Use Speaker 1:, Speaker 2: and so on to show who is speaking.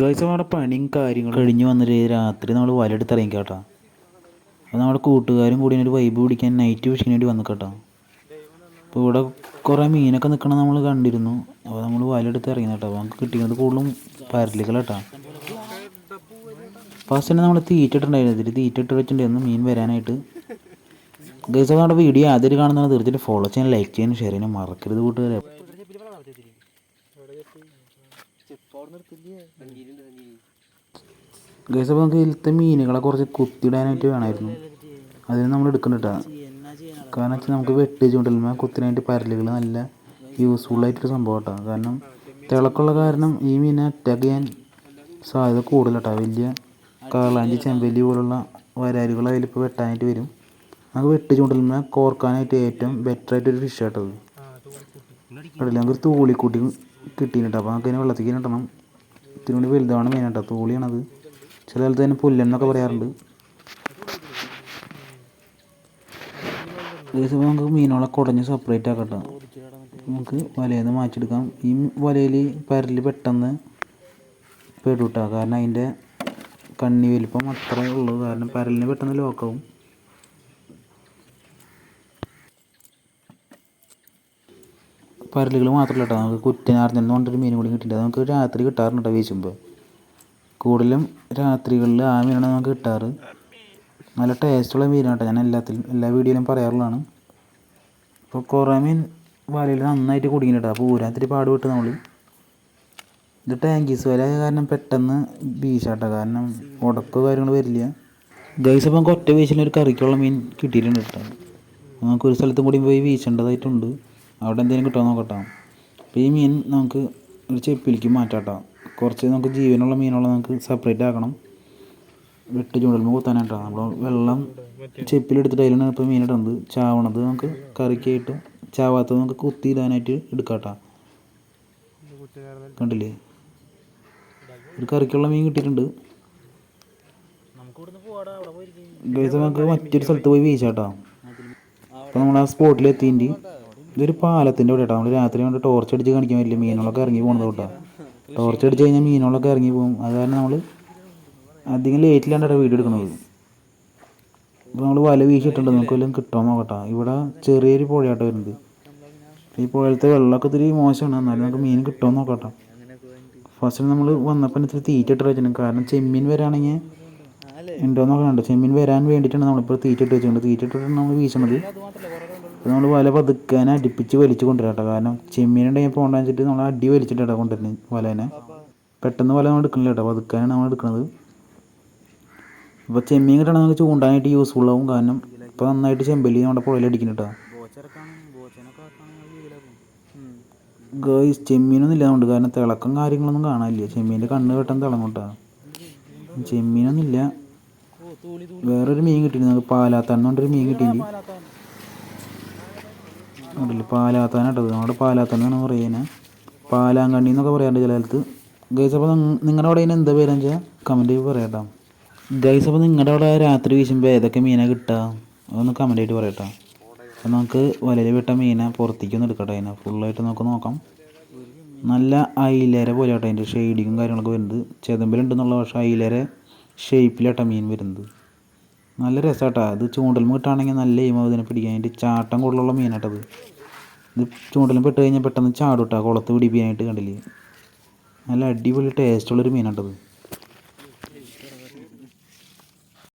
Speaker 1: Guys നമ്മുടെ പണിയും കാര്യങ്ങളും കഴിഞ്ഞ് വന്നിട്ട് രാത്രി നമ്മൾ വലയെടുത്ത് ഇറങ്ങി കേട്ടോ. അപ്പോൾ നമ്മുടെ കൂട്ടുകാരും കൂടി ഒരു വൈബ് പിടിക്കാൻ നൈറ്റ് ഫിഷിങ്ങിന് വേണ്ടി വന്നു കേട്ടോ. അപ്പോൾ ഇവിടെ കുറേ മീനൊക്കെ നിൽക്കണം നമ്മൾ കണ്ടിരുന്നു. അപ്പോൾ നമ്മൾ വലയെടുത്ത് ഇറങ്ങി കേട്ടോ. അപ്പോൾ നമുക്ക് കിട്ടിയത് കൂടുതലും പരലികൾ കേട്ടോ. ഫസ്റ്റ് തന്നെ നമ്മൾ തീറ്റ ഇട്ടുണ്ടായിരുന്നു ഇതിൽ തീറ്റ ഇട്ട് വെച്ചിട്ടുണ്ടായിരുന്നു മീൻ വരാനായിട്ട്. ഗൈസ് നമ്മുടെ വീഡിയോ ആദ്യം കാണുന്നതാണ്. തീർച്ചയായിട്ടും ഫോളോ ചെയ്യാൻ ലൈക്ക് ചെയ്യാനും ഷെയർ ചെയ്യാനും മറക്കരുത് കൂട്ടുകാരെ. ഗൈസ് അപ്പോൾ നമുക്ക് ഇതിലത്തെ മീനുകളെ കുറച്ച് കുത്തിയിടാനായിട്ട് വേണമായിരുന്നു. അതിന് നമ്മൾ എടുക്കണ്ടിട്ടാ കാരണം വെച്ചാൽ നമുക്ക് വെട്ടി ചൂണ്ടലുമ്പോൾ കുത്തിനായിട്ട് പരലുകൾ നല്ല യൂസ്ഫുൾ ആയിട്ടൊരു സംഭവം കേട്ടോ. കാരണം തിളക്കമുള്ള കാരണം ഈ മീനെ അറ്റാക്ക് ചെയ്യാൻ സാധ്യത കൂടുതലാട്ടോ വലിയ കാളാഞ്ചി ചെമ്പല്ലി പോലുള്ള വരാലുകൾ അതിലിപ്പോൾ വെട്ടാനായിട്ട് വരും. നമുക്ക് വെട്ടി ചൂണ്ടലുമ്പോൾ കോർക്കാനായിട്ട് ഏറ്റവും ബെറ്റർ ആയിട്ടൊരു ഫിഷ് കേട്ടത് കടലിൽ നമുക്കൊരു തൂളിക്കൂട്ടി കിട്ടിയിട്ടുണ്ട് അപ്പോൾ നമുക്ക് അതിനെ വെള്ളത്തിൽ ഇടണം. ഇത്തിരി കൂടി വലുതാണ് മെയിൻ കേട്ടോ തൂളിയാണത്. ചില സ്ഥലത്ത് തന്നെ പുല്ലെന്നൊക്കെ പറയാറുണ്ട്. അതേസമയം നമുക്ക് മീനുകളെ കുടഞ്ഞ് സെപ്പറേറ്റ് ആക്കട്ടെ. നമുക്ക് വലയിൽ നിന്ന് മാറ്റിയെടുക്കാം. ഈ വലയിൽ പരൽ പെട്ടെന്ന് പെടൂട്ടോ. കാരണം അതിന്റെ കണ്ണി വലിപ്പം അത്രേ ഉള്ളൂ. കാരണം പരലിന് പെട്ടെന്ന് ലോക്കാവും പരലുകൾ മാത്രമല്ല കേട്ടോ. നമുക്ക് കുറ്റനാർന്ന് എന്ന് മീൻ കൂടി കിട്ടിയിട്ടുണ്ട്. നമുക്ക് രാത്രി കിട്ടാറുണ്ട് കേട്ടോ വീശുമ്പോൾ കൂടുതലും രാത്രികളിൽ ആ മീനാണ് നമുക്ക് കിട്ടാറ്. നല്ല ടേസ്റ്റുള്ള മീനാണ് കേട്ടോ. ഞാൻ എല്ലാത്തിലും എല്ലാ വീഡിയോയിലും പറയാറുള്ളതാണ്. അപ്പോൾ കുറേ മീൻ വലയിൽ നന്നായിട്ട് കുടുങ്ങിയിട്ടോ അപ്പോൾ ഊരാത്തിരി പാടുപെട്ട് നമ്മൾ ഇത് ടാങ്കീസ് വല കാരണം പെട്ടെന്ന് വീശാട്ടോ കാരണം ഉടക്കോ കാര്യങ്ങൾ വരില്ല. ഗൈസ് അപ്പം കൊറ്റ വീശിലൊരു കറിക്കുള്ള മീൻ കിട്ടിയിട്ടുണ്ട് കേട്ടോ. നമുക്കൊരു സ്ഥലത്തും കൂടി പോയി വീശേണ്ടതായിട്ടുണ്ട്. അവിടെ എന്തെങ്കിലും കിട്ടുമോ നോക്കട്ടോ. അപ്പോൾ ഈ മീൻ നമുക്ക് ഒരു ചെപ്പിലേക്ക് മാറ്റാം കേട്ടോ കുറച്ച് നമുക്ക് ജീവനുള്ള മീനുള്ള നമുക്ക് സെപ്പറേറ്റ് ആക്കണം. വെട്ട് ചൂണ്ടലുമ്പോൾ കുത്താനായിട്ടാണ് നമ്മൾ വെള്ളം ചെപ്പിലെടുത്തിട്ട് അതിലാണ് ഇപ്പോൾ മീനിടുന്നത് ചാവണത് നമുക്ക് കറിക്കായിട്ട് ചാവാത്തത് നമുക്ക് കുത്തിയിടാനായിട്ട് എടുക്കാം കേട്ടോ കണ്ടില്ലേ? ഒരു കറിക്കുള്ള മീൻ കിട്ടിയിട്ടുണ്ട്. നമുക്ക് മറ്റൊരു സ്ഥലത്ത് പോയി വീശാട്ടോ. അപ്പോൾ നമ്മൾ ആ സ്പോട്ടിൽ എത്തിയിട്ട് ഇതൊരു പാലത്തിന്റെ അവിടെ കേട്ടോ നമ്മൾ രാത്രി കൊണ്ട് ടോർച്ച് അടിച്ച് കാണിക്കാൻ പറ്റില്ല. മീനുകളൊക്കെ ഇറങ്ങി പോകുന്നത് കേട്ടോ ടോർച്ച് അടിച്ച് കഴിഞ്ഞാൽ മീനുകളൊക്കെ ഇറങ്ങി പോകും. അത് കാരണം നമ്മൾ അധികം ലേറ്റിലാണ് കേട്ടോ വീഡിയോ എടുക്കുന്നത്. ഇപ്പോൾ നമ്മൾ വല വീശിട്ടുണ്ട് നമുക്ക് വല്ലതും കിട്ടുമോ നോക്കട്ടെ. ഇവിടെ ചെറിയൊരു പുഴയാട്ടോ വരുന്നത്. ഈ പുഴയിലത്തെ വെള്ളമൊക്കെ ഇത്തിരി മോശമാണ്. എന്നാലും നമുക്ക് മീൻ കിട്ടുമോ നോക്കട്ടെ. ഫസ്റ്റ് നമ്മൾ വന്നപ്പോൾ ഇത്തിരി തീറ്റ ഇട്ട് വെച്ചിട്ടുണ്ട് കാരണം ചെമ്മീൻ വരാണെങ്കിൽ ഉണ്ടോ നോക്കണുണ്ട്. ചെമ്മീൻ വരാൻ വേണ്ടിയിട്ടാണ് നമ്മളിപ്പോൾ തീറ്റ ഇട്ട് വെച്ചിട്ടുണ്ട് തീറ്റ ഇട്ടിട്ടാണ് നമ്മൾ വീശണത്. അപ്പോൾ നമ്മൾ വല പതുക്കാനെ അടിപ്പിച്ച് വലിച്ച് കൊണ്ടുവരാം കേട്ടോ. കാരണം ചെമ്മീൻ ഉണ്ടെങ്കിൽ പോകണ്ട വെച്ചിട്ട് നമ്മൾ അടി വലിച്ചിട്ട് വലിച്ചിട്ടാണ് കൊണ്ടുവരുന്നത് വലേനെ. പെട്ടെന്ന് വല നമ്മൾ എടുക്കണില്ല കേട്ടോ. പതുക്കാനാണ് നമ്മൾ എടുക്കുന്നത് ഇപ്പോൾ ചെമ്മീൻ കിട്ടണം നമുക്ക് ചൂണ്ടാനായിട്ട് യൂസ്ഫുൾ ആവും. കാരണം ഇപ്പോൾ നന്നായിട്ട് ചെമ്പല്ലി നമ്മുടെ പുഴയിൽ അടിക്കുന്നുണ്ട് കേട്ടോ. ചെമ്മീനൊന്നും ഇല്ല അതുകൊണ്ട് കാരണം തിളക്കം കാര്യങ്ങളൊന്നും കാണാനില്ല. ചെമ്മീന്റെ കണ്ണ് പെട്ടെന്ന് തിളങ്ങും കേട്ടോ. ചെമ്മീനൊന്നും ഇല്ല. വേറൊരു മീൻ കിട്ടിയിട്ടുണ്ട്. നമുക്ക് പറഞ്ഞൊരു മീൻ കിട്ടിയിട്ടുണ്ട്. ഉണ്ടല്ലേ. കേട്ടത് നമ്മുടെ പാലാത്താനാണ് പറയുന്നത് പാലാങ്കണ്ണി എന്നൊക്കെ പറയാറുണ്ട് ചില സ്ഥലത്ത്. ഗൈസ് അപ്പോൾ നിങ്ങളുടെ അവിടെ ഇതിന് എന്താ പേരെന്ന് വെച്ചാൽ കമന്റ് ചെയ്ത് പറയട്ടോ. ഗൈസ് അപ്പോൾ നിങ്ങളുടെ അവിടെ രാത്രി വീശുമ്പോൾ ഏതൊക്കെ മീനാണ് കിട്ടുക അതൊന്ന് കമന്റ് ആയിട്ട് പറയട്ടോ. അപ്പോൾ നമുക്ക് വലയിൽ വിട്ട മീനെ പുറത്തേക്കൊന്ന് എടുക്കട്ടെ അതിനെ. ഫുള്ളായിട്ട് നമുക്ക് നോക്കാം. നല്ല അയിലര പോലെ കേട്ടോ അതിന്റെ ഷെയ്ഡിങ്ങും കാര്യങ്ങളൊക്കെ വരുന്നത്. ചെതമ്പലുണ്ടെന്നുള്ള പക്ഷേ അയിലര ഷേപ്പിലാട്ടോ മീൻ വരുന്നത്. നല്ല രസമാട്ടോ അത് ചൂണ്ടലും കിട്ടുകയാണെങ്കിൽ നല്ല എയിമാവും ഇതിനെ അതിന്റെ ചാട്ടം കൂടുതലുള്ള മീനാട്ടത് ഇത് ചൂണ്ടലും പെട്ട് കഴിഞ്ഞാൽ പെട്ടെന്ന് ചാടും കേട്ടോ കുളത്ത് പിടിപ്പിക്കാനായിട്ട് കണ്ടില്ലേ? നല്ല അടിപൊളി ടേസ്റ്റുള്ളൊരു മീനാട്ടത്